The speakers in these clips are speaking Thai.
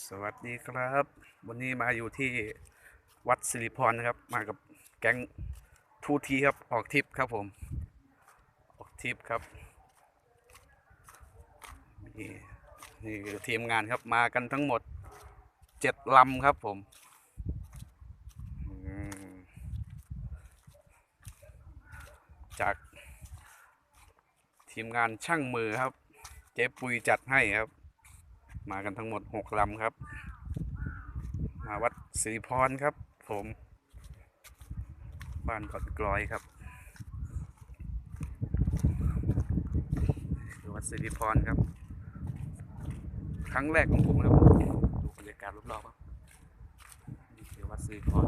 สวัสดีครับ วันนี้มาอยู่ที่วัดสิริพรนะครับ มากับแก๊งทูทีครับ ออกทริปครับผม ออกทริปครับนี่นี่คือทีมงานครับมากันทั้งหมดเจ็ดลำครับผมอืมจากทีมงานช่างมือครับ เจ๊ปุยจัดให้ครับ มากันทั้งหมดหกลำครับ มาวัดศรีพรครับ ผมบ้านก่อนกลอยครับ วัดศรีพรครับ ครั้งแรกของผมครับดูบรรยากาศรอบๆครับนี่คือวัดศรีพร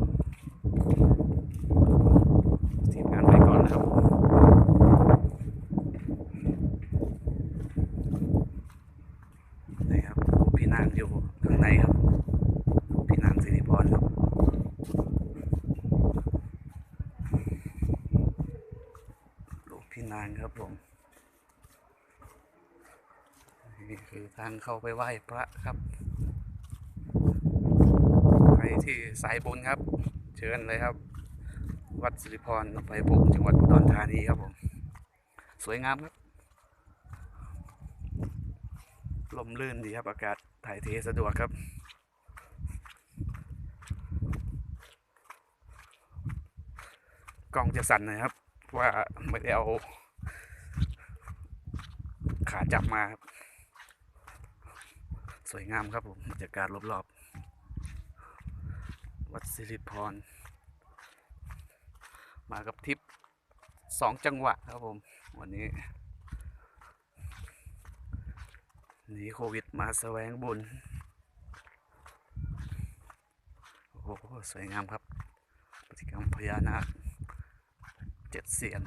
ทีมงานไปก่อนนะครับ นี่ครับพี่นางอยู่ข้างในครับ พี่นางสิริพรครับลูกพี่ นางครับผมนี่คือทางเข้าไปไหว้พระครับใครที่สายบุญครับ เชิญเลยครับ วัดสิริพรไปบุกจังหวัดอุดรธานีครับผม สวยงามครับลมลื่นดีครับอากาศถ่ายเทสะดวกครับกล้องจะสั่นนะครับ ว่าไม่ได้เอาขาจับมาครับ สวยงามครับผมบรรยากาศรอบๆ วัดสิริพร มากับทริปสองจังหวะครับผม วันนี้หนีโควิดมาแสวงบุญ โอ้โห สวยงามครับปฏิกรรมพญานาค เจ็ดเสียน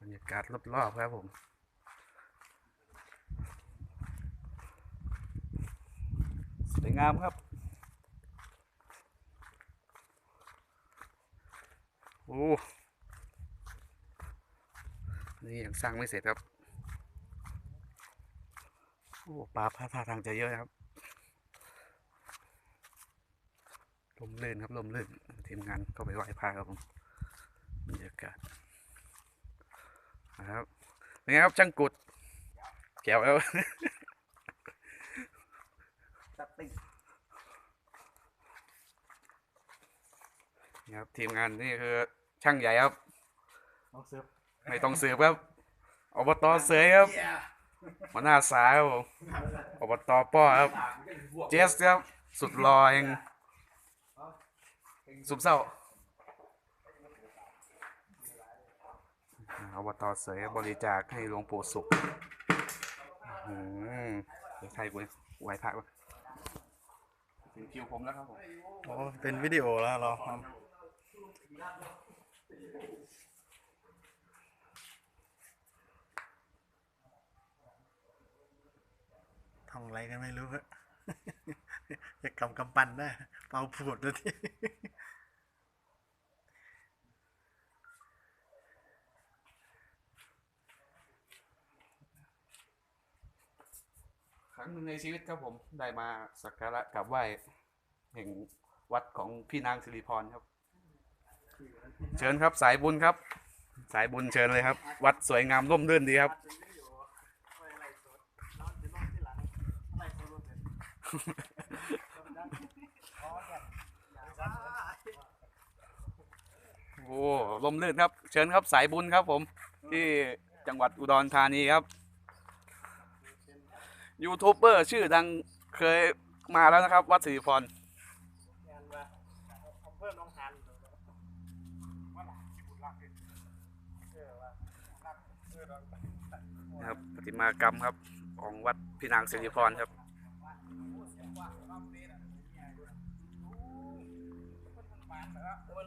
บรรยากาศรอบๆครับผม สวยงามครับโอ้นี่ยังสร้างไม่เสร็จครับโอ้ปลาพาท่าทางจะเยอะนะครับลมลื่นครับลมลื่นทีมงานเข้าไปไหว้พระครับผมบรรยากาศนะครับเป็นไงครับช่างกุดแก้วแล้ว ตัดติ่ง นี่ ครับทีมงานนี่คือช่างใหญ่ครับ น้องเซิร์ฟไม่ต้องสืบครับอบตเสยครับหัวหน้าสายครับผมอบตป้อครับ เจสครับ สุดรอเองสุบเศร้าอบตเสยบริจาคให้หลวงปู่สุขอืมเดี๋ยวใครกูไหวพระวะถึงคิวผมแล้วครับผมโอ้เป็นวิดีโอแล้วเรา ทอะไรกันไม่รู้ฮะจะกำกำปั้นได้เป่าผูดเลยที่ครั้งหนึ่งในชีวิตครับผมได้มาสักการะกราบไหว้แห่งวัดของพี่นางสิริพรครับ เชิญครับสายบุญครับ สายบุญเชิญเลยครับ วัดสวยงามร่มรื่นดีครับ โอ้ลมลื่นครับ เชิญครับสายบุญครับผมที่จังหวัดอุดรธานีครับยูทูบเบอร์ชื่อดังเคยมาแล้วนะครับ วัดสิริพร นะครับปฏิมากรรมครับ ของวัดพี่นางสิริพรครับ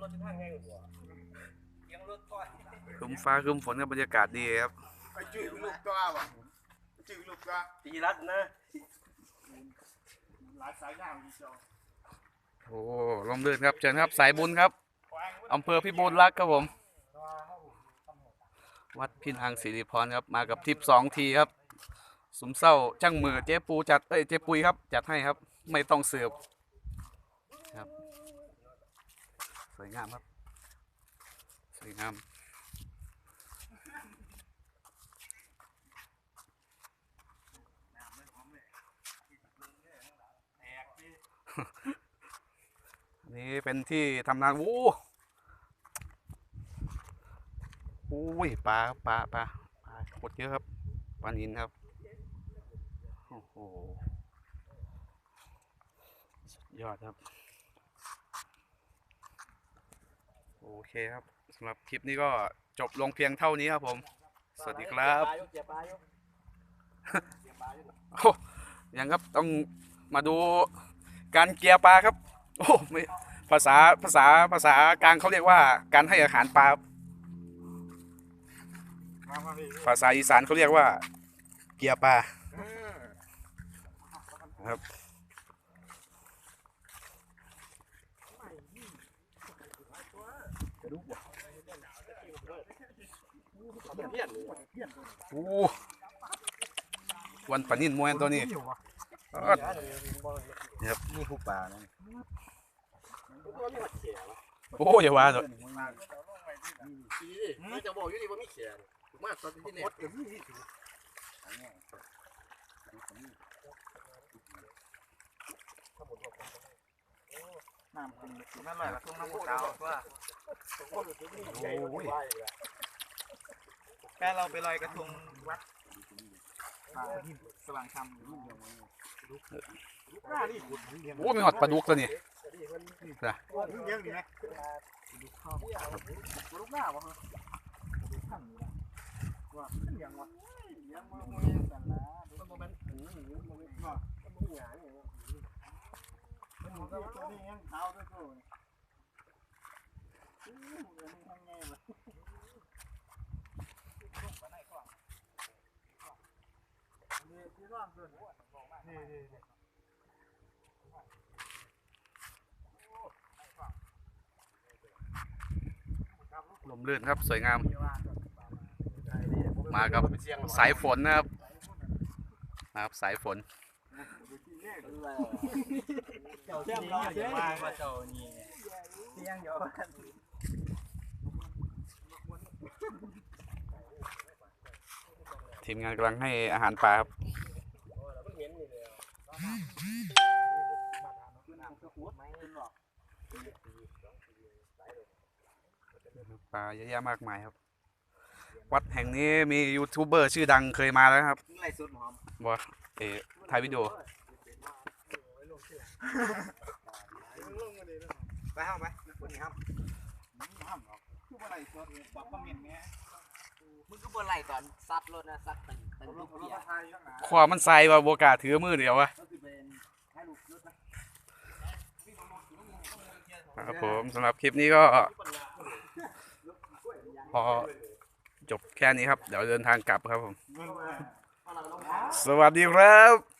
รถจะทางไงหัวเอียงครึมฟ้าครึมฝนกับบรรยากาศดีครับไปจื้อลูกตัววะไปจื้อลูกตัวตีรัดนะหลายสายยาวอยู่เจ้าโอ้ลมลื่นครับเชิญครับสายบุญครับอำเภอพิบูลรักษ์ครับผม วัดพินางศิริพรครับมากับทิปสองทีครับสมเศร้าช่างมือเจ๊ปูจัดเอ้ยเจ๊ปุยครับจัดให้ครับ ไม่ต้องเสือบครับ สวยงามครับ สวยงามนี่เป็นที่ทำนานโอ้โอ้ยปลาปลาปลาปลาโคตรเยอะครับปลานินครับโอ้โหสุดยอดครับ โอเคครับสำหรับคลิปนี้ก็จบลงเพียงเท่านี้ครับผม สวัสดีครับเกียร์ปลาอยู่โอ้ยังครับต้องมาดูการเกียร์ปลาครับ โอ้ไม่ภาษาภาษาภาษากลางเขาเรียกว่าการให้อาหารปลา มามาพี่ภาษาอีสานเขาเรียกว่า เกียร์ปลาครับเพี้ยนโอ้วันปนินมวยตัวนี้เอิ้นนี่หูปลานะโอ้ยว่าเลยตีดิมันจะบอกอยู่ดีว่ามีเขียน มากตอนที่เนี่ยน้ำคุณนั่นแหละตรงน้ำหูเตาว่าโอ้ยแค่เราไปลอยกระทงวัดสว่างธรรมลูกเดียวลูกหน้านี่ขุดเลี้ยงโอ้มีหอดปลาดุกตัวนี้นะเลี้ยงดีไหมลูกหน้าวะ ลูกข้างนี้ละว่าเลี้ยงวะเลี้ยงมาเลี้ยงกันละมันโมเมนต์หูหูโมเมนต์ว่ามันหูหยาเนี่ยมันหูก็ตัวนี้ยังเท้าด้วยตัวนี้อู้เดี๋ยวนี้ทำไงวะลมลื่นครับ สวยงาม มากับสายฝนนะครับนะครับสายฝนเจ้าเจ้าน้อยเจ้าว่าเจ้านี่เที่ยงเดียวกันทีมงานกำลังให้อาหารปลาครับปลาเยอะแยะมากมายครับ วัดแห่งนี้มียูทูบเบอร์ชื่อดังเคยมาแล้วครับไรสุดหอมบอเออถ่ายวิดีโอไปห้ามไปคนนี้ห้ามห้ามหรอกคืออะไรสุดบอกคอมเมนต์นี้ยมึงก็บ่ไล่ตอนซัดรถนะซัดตึงตึงลูกรถเกียร์ไทยข้างหน้าความมันใส่ว่าโบกาถือมือเดียววะรถสิเป็นให้ลูกรถนะครับผมสำหรับคลิปนี้ก็พอ จบแค่นี้ครับ เดี๋ยวเดินทางกลับครับผม สวัสดีครับ